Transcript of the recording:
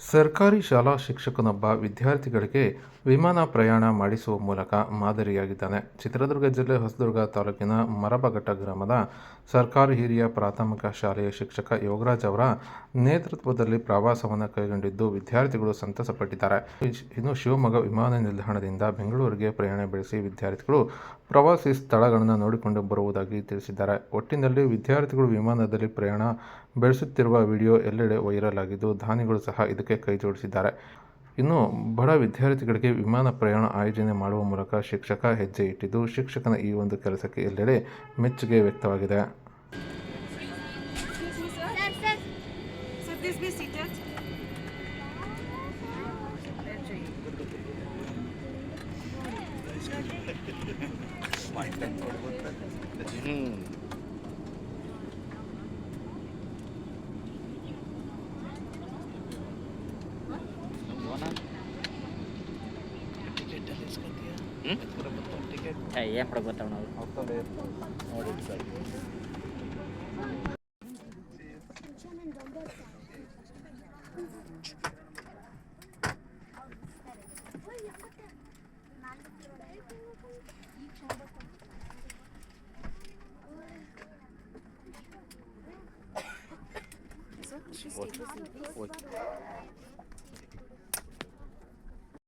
ಸರ್ಕಾರಿ ಶಾಲಾ ಶಿಕ್ಷಕನೊಬ್ಬ ವಿದ್ಯಾರ್ಥಿಗಳಿಗೆ ವಿಮಾನ ಪ್ರಯಾಣ ಮಾಡಿಸುವ ಮೂಲಕ ಮಾದರಿಯಾಗಿದ್ದಾನೆ. ಚಿತ್ರದುರ್ಗ ಜಿಲ್ಲೆ ಹೊಸದುರ್ಗ ತಾಲೂಕಿನ ಮರಬಘಟ್ಟ ಗ್ರಾಮದ ಸರ್ಕಾರಿ ಹಿರಿಯ ಪ್ರಾಥಮಿಕ ಶಾಲೆಯ ಶಿಕ್ಷಕ ಯೋಗರಾಜ್ ಅವರ ನೇತೃತ್ವದಲ್ಲಿ ಪ್ರವಾಸವನ್ನು ಕೈಗೊಂಡಿದ್ದು ವಿದ್ಯಾರ್ಥಿಗಳು ಸಂತಸಪಟ್ಟಿದ್ದಾರೆ. ಇನ್ನು ಶಿವಮೊಗ್ಗ ವಿಮಾನ ನಿಲ್ದಾಣದಿಂದ ಬೆಂಗಳೂರಿಗೆ ಪ್ರಯಾಣ ಬೆಳೆಸಿ ವಿದ್ಯಾರ್ಥಿಗಳು ಪ್ರವಾಸಿ ಸ್ಥಳಗಳನ್ನು ನೋಡಿಕೊಂಡು ಬರುವುದಾಗಿ ತಿಳಿಸಿದ್ದಾರೆ. ಒಟ್ಟಿನಲ್ಲಿ ವಿದ್ಯಾರ್ಥಿಗಳು ವಿಮಾನದಲ್ಲಿ ಪ್ರಯಾಣ ಬೆಳೆಸುತ್ತಿರುವ ವಿಡಿಯೋ ಎಲ್ಲೆಡೆ ವೈರಲ್ ಆಗಿದ್ದು, ದಾನಿಗಳು ಸಹ ಇದಕ್ಕೆ ಕೈ ಜೋಡಿಸಿದ್ದಾರೆ. ಇನ್ನು ಬಡ ವಿದ್ಯಾರ್ಥಿಗಳಿಗೆ ವಿಮಾನ ಪ್ರಯಾಣ ಆಯೋಜನೆ ಮಾಡುವ ಮೂಲಕ ಶಿಕ್ಷಕ ಹೆಜ್ಜೆ ಇಟ್ಟಿದ್ದು ಶಿಕ್ಷಕನ ಈ ಒಂದು ಕೆಲಸಕ್ಕೆ ಎಲ್ಲೆಡೆ ಮೆಚ್ಚುಗೆ ವ್ಯಕ್ತವಾಗಿದೆ. Sir, ಏನ್ ಕೊಡ ಗೊತ್ತಾವ ನಾವು Sir, she stay with me, please.